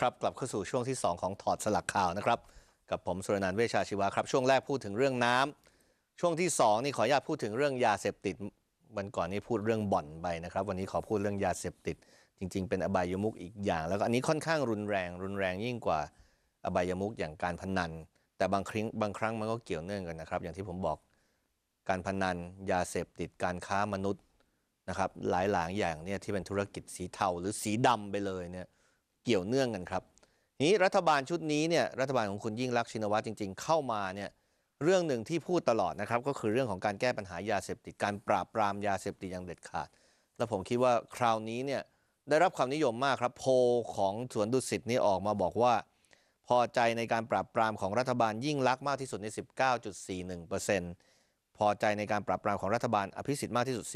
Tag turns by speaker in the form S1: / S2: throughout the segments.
S1: ครับกลับเข้าสู่ช่วงที่ 2 ของถอดสลักข่าวนะครับ กับผมสุรนันท์เวชชาชีวะครับ ช่วงแรกพูดถึงเรื่องน้ำช่วงที่ 2 นี่ขออนุญาตพูดถึงเรื่องยาเสพติดวันก่อนนี้พูดเรื่องบ่อนไปนะครับ วันนี้ขอพูดเรื่องยาเสพติด จริง ๆ เป็นอบายมุกอีกอย่าง แล้วก็อันนี้ค่อนข้างรุนแรง รุนแรงยิ่งกว่าอบายมุกอย่างการพนัน แต่บางครั้งบางครั้งมันก็เกี่ยวเนื่องกันนะครับ อย่างที่ผมบอกการพนัน ยาเสพติดการค้ามนุษย์นะครับหลายหลายๆอย่างเนี่ยที่เป็นธุรกิจสีเทาหรือสีดำไปเลยเนี่ย เกี่ยวเนื่องกันครับนี้รัฐบาลชุดนี้เนี่ยรัฐบาลของคุณยิ่งรักษณ์ชินวัตรจริง ๆ เข้ามาเนี่ยเรื่องหนึ่งที่พูดตลอดนะครับก็คือเรื่องของการแก้ปัญหายาเสพติดการปราบปรามยาเสพติดอย่างเด็ดขาด แล้วผมคิดว่าคราวนี้เนี่ยได้รับความนิยมมากครับโพของสวนดุสิตนี่ออกมาบอกว่า พอใจในการปราบปรามของรัฐบาลยิ่งลักษณ์มากที่สุดใน 19.41%พอใจในการปราบปรามของรัฐบาลอภิสิทธิ์มากที่สุด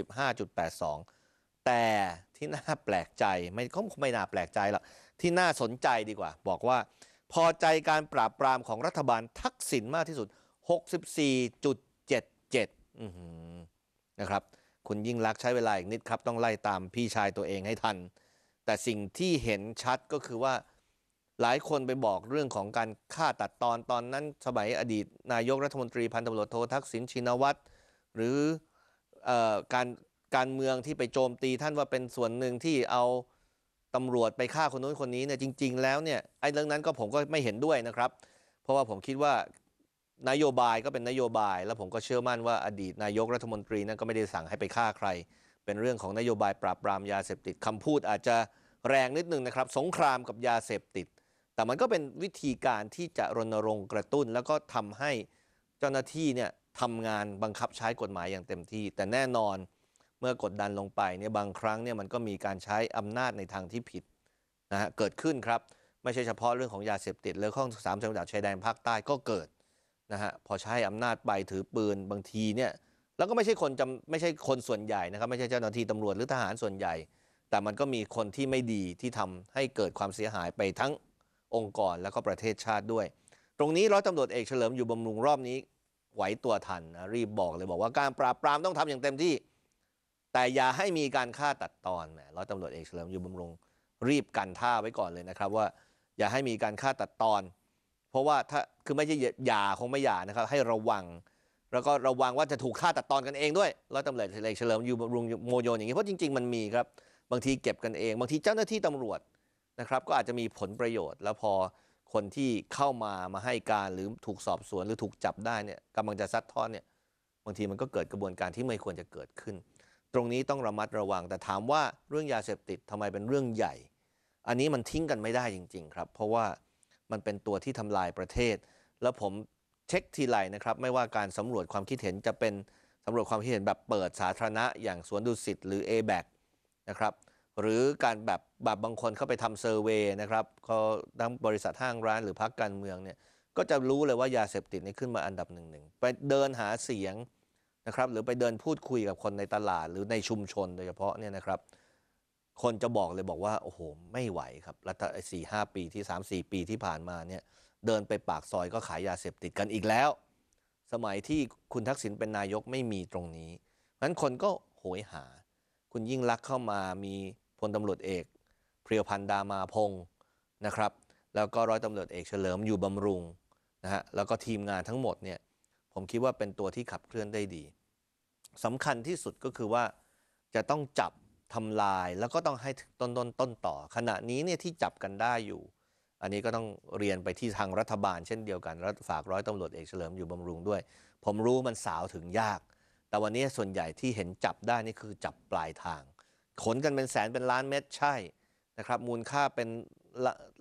S1: 15.82 แต่ ที่น่าแปลกใจไม่ก็ไม่น่าแปลกใจหรอกที่น่าสนใจดีกว่า บอกว่า พอใจการปราบปรามของรัฐบาลทักษิณมากที่สุด 64.77นะครับ คุณยิ่งรักใช้เวลาอีกนิดครับ ต้องไล่ตามพี่ชายตัวเองให้ทัน แต่สิ่งที่เห็นชัดก็คือว่าหลายคนไปบอกเรื่องของการฆ่าตัดตอนตอนนั้น สมัยอดีต นายกรัฐมนตรีพันตำรวจโททักษิณชินวัตรหรือออการ การเมืองที่ไปโจมตีท่านว่าเป็นส่วนหนึ่งที่เอาตำรวจไปฆ่าคนนู้นคนนี้เนี่ยจริง ๆ แล้วเนี่ยไอ้เรื่องนั้นก็ผมก็ไม่เห็นด้วยนะครับ เพราะว่าผมคิดว่านโยบายก็เป็นนโยบาย แล้วผมก็เชื่อมั่นว่าอดีตนายกรัฐมนตรีนั้นก็ไม่ได้สั่งให้ไปฆ่าใคร เป็นเรื่องของนโยบายปราบปรามยาเสพติดคำพูดอาจจะแรงนิดนึงนะครับ สงครามกับยาเสพติด แต่มันก็เป็นวิธีการที่จะรณรงค์กระตุ้น แล้วก็ทำให้เจ้าหน้าที่เนี่ยทำงานบังคับใช้กฎหมายอย่างเต็มที่ แต่แน่นอน เมื่อกดดันลงไปเนี่ยบางครั้งเนี่ยมันก็มีการใช้อำนาจในทางที่ผิดนะฮะเกิดขึ้นครับ ไม่ใช่เฉพาะเรื่องของยาเสพติดเลยข้องสามจังหวัดชายแดนภาคใต้ก็เกิดนะฮะพอใช้อำนาจไปถือปืนบางทีเนี่ยแล้วก็ไม่ใช่คนจำไม่ใช่คนส่วนใหญ่นะครับไม่ใช่เจ้าหน้าที่ตำรวจหรือทหารส่วนใหญ่ แต่มันก็มีคนที่ไม่ดีที่ทำให้เกิดความเสียหายไปทั้งองค์กรแล้วก็ประเทศชาติด้วย ตรงนี้ร้อยตำรวจเอกเฉลิมอยู่บำรุงรอบนี้ไหวตัวทันนะรีบบอกเลยบอกว่าการปราบปรามต้องทำอย่างเต็มที่ แต่อย่าให้มีการฆ่าตัดตอนแหมร้อยตำรวจเอกเฉลิมอยู่บำรุงรีบกันท่าไว้ก่อนเลยนะครับ ว่าอย่าให้มีการฆ่าตัดตอน เพราะว่าถ้าคือไม่ใช่อย่าคงไม่อย่านะครับ ให้ระวัง แล้วก็ระวังว่าจะถูกฆ่าตัดตอนกันเองด้วยร้อยตำรวจเอกเฉลิมอยู่บำรุงโมโยนอย่างนี้เพราะจริงๆมันมีครับบางทีเก็บกันเอง บางทีเจ้าหน้าที่ตำรวจนะครับ ก็อาจจะมีผลประโยชน์ แล้วพอคนที่เข้ามามาให้การหรือถูกสอบสวนหรือถูกจับได้เนี่ยกำลังจะซัดทอดเนี่ยบางทีมันก็เกิดกระบวนการที่ไม่ควรจะเกิดขึ้น ตรงนี้ต้องระมัดระวัง แต่ถามว่าเรื่องยาเสพติดทำไมเป็นเรื่องใหญ่ อันนี้มันทิ้งกันไม่ได้จริง ๆ ครับ เพราะว่ามันเป็นตัวที่ทำลายประเทศ แล้วผมเช็คทีไรนะครับ ไม่ว่าการสำรวจความคิดเห็นจะเป็นสำรวจความคิดเห็นแบบเปิดสาธารณะ อย่างสวนดุสิตหรือ a b a c นะครับหรือการแบบแบบบางคนเข้าไปทำเซอร์เวย์นะครับเขาทั้งบริษัทห้างร้านหรือพรรคการเมืองเนี่ยก็จะรู้เลยว่ายาเสพติดนี่ขึ้นมาอันดับหนึ่งหนึ่งไปเดินหาเสียง นะครับ หรือไปเดินพูดคุยกับคนในตลาด หรือในชุมชนโดยเฉพาะเนี่ยนะครับ คนจะบอกเลยบอกว่าโอ้โหไม่ไหวครับรัฐสี่ห้าปีที่สามสี่ปีที่ผ่านมาเนี่ยเดินไปปากซอยก็ขายยาเสพติดกันอีกแล้ว สมัยที่คุณทักษิณเป็นนายกไม่มีตรงนี้เพราะฉะนั้นคนก็โหยหา คุณยิ่งรักเข้ามามีพลตำรวจเอกเพรียวพันธ์ดามาพงศ์นะครับ แล้วก็ร้อยตำรวจเอกเฉลิมอยู่บำรุงนะฮะแล้วก็ทีมงานทั้งหมดเนี่ย ผมคิดว่าเป็นตัวที่ขับเคลื่อนได้ดีสำคัญที่สุดก็คือว่าจะต้องจับทำลายแล้วก็ต้องให้ต้นต้นต้นต่อ ขณะนี้เนี่ยที่จับกันได้อยู่ อันนี้ก็ต้องเรียนไปที่ทางรัฐบาลเช่นเดียวกันแล้วฝากร้อยตำรวจเอกเฉลิมอยู่บำรุงด้วย ผมรู้มันสาวถึงยาก แต่วันนี้ส่วนใหญ่ที่เห็นจับได้นี่คือจับปลายทาง ขนกันเป็นแสนเป็นล้านเม็ดใช่นะครับ มูลค่าเป็น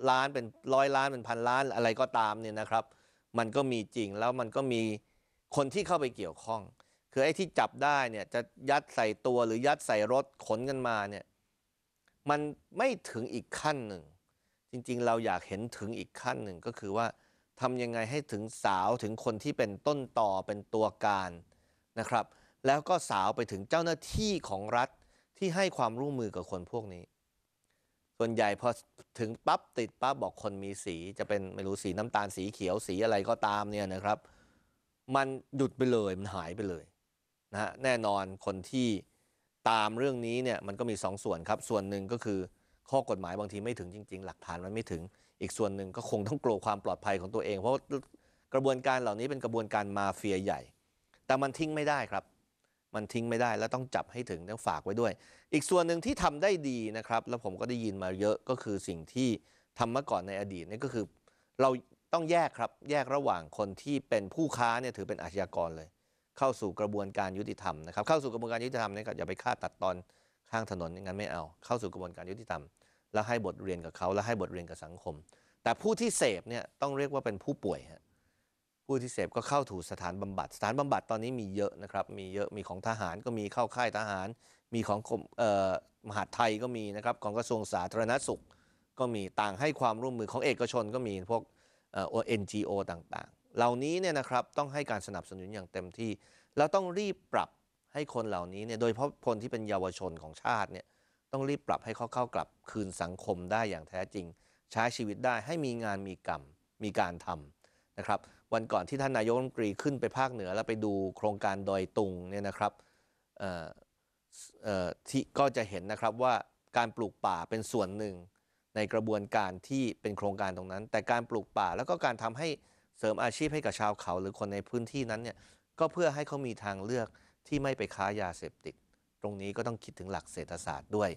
S1: ล้านเป็นร้อยล้านเป็นพันล้านอะไรก็ตามเนี่ยนะครับ มันก็มีจริงแล้วมันก็มี คนที่เข้าไปเกี่ยวข้อง คือไอ้ที่จับได้เนี่ยจะยัดใส่ตัวหรือยัดใส่รถขนกันมาเนี่ยมันไม่ถึงอีกขั้นหนึ่ง จริงๆ เราอยากเห็นถึงอีกขั้นหนึ่งก็คือว่าทำยังไงให้ถึงสาวถึงคนที่เป็นต้นต่อเป็นตัวการนะครับ แล้วก็สาวไปถึงเจ้าหน้าที่ของรัฐที่ให้ความร่วมมือกับคนพวกนี้ ส่วนใหญ่พอถึงปั๊บติดปั๊บบอกคนมีสีจะเป็นไม่รู้สีน้ำตาลสีเขียวสีอะไรก็ตามเนี่ยนะครับ มันหยุดไปเลยมันหายไปเลยนะฮะแน่นอนคนที่ตามเรื่องนี้เนี่ยมันก็มีสองส่วนครับ ส่วนหนึ่งก็คือข้อกฎหมายบางทีไม่ถึงจริง ๆ หลักฐานมันไม่ถึง อีกส่วนหนึ่งก็คงต้องกลัวความปลอดภัยของตัวเอง เพราะกระบวนการเหล่านี้เป็นกระบวนการมาเฟียใหญ่ แต่มันทิ้งไม่ได้ครับ มันทิ้งไม่ได้แล้วต้องจับให้ถึงต้องฝากไว้ด้วย อีกส่วนหนึ่งที่ทำได้ดีนะครับ แล้วผมก็ได้ยินมาเยอะก็คือสิ่งที่ทำมาก่อนในอดีตนี่ก็คือ เรา ต้องแยกครับแยกระหว่างคนที่เป็นผู้ค้าเนี่ยถือเป็นอาชญากรเลย เข้าสู่กระบวนการยุติธรรมนะครับเข้าสู่กระบวนการยุติธรรมเนี่ยอย่าไปฆ่าตัดตอนข้างถนนงั้นไม่เอาเข้าสู่กระบวนการยุติธรรม แล้วให้บทเรียนกับเขาแล้วให้บทเรียนกับสังคม แต่ผู้ที่เสพเนี่ยต้องเรียกว่าเป็นผู้ป่วยฮะผู้ที่เสพก็เข้าถูสถานบำบัด สถานบำบัดตอนนี้มีเยอะนะครับมีเยอะมีของทหารก็มีเข้าค่ายทหาร มีของมเอ่อมหาดไทยก็มีนะครับของกระทรวงสาธารณสุขก็มีต่างให้ความร่วมมือของเอกชนก็มีพวก อ่อ NGO ต่างๆ เหล่านี้เนี่ยนะครับต้องให้การสนับสนุนอย่างเต็มที่ แล้วต้องรีบปรับให้คนเหล่านี้เนี่ยโดยเฉพาะคนที่เป็นเยาวชนของชาติเนี่ยต้องรีบปรับให้เขาเข้ากลับคืนสังคมได้อย่างแท้จริง ใช้ชีวิตได้ให้มีงานมีกรรมมีการทำนะครับ วันก่อนที่ท่านนายกรัฐมนตรีขึ้นไปภาคเหนือแล้วไปดูโครงการดอยตุงเนี่ยนะครับเอ่อที่ก็จะเห็นนะครับว่าการปลูกป่าเป็นส่วนหนึ่ง ในกระบวนการที่เป็นโครงการตรงนั้น แต่การปลูกป่าแล้วก็การทำให้เสริมอาชีพให้กับชาวเขาหรือคนในพื้นที่นั้นเนี่ยก็เพื่อให้เขามีทางเลือกที่ไม่ไปค้ายาเสพติด ตรงนี้ก็ต้องคิดถึงหลักเศรษฐศาสตร์ด้วย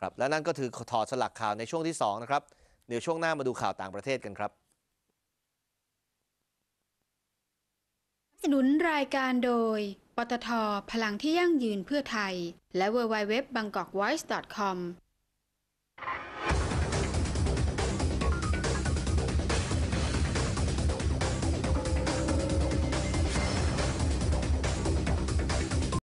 S1: ครับและนั่นก็คือถอดสลักข่าวในช่วงที่สองนะครับเดี๋ยวช่วงหน้ามาดูข่าวต่างประเทศกันครับ
S2: สนุนรายการโดย ปตท พลังที่ยั่งยืนเพื่อไทย และ w w w b a n g k o k v o i c e c o m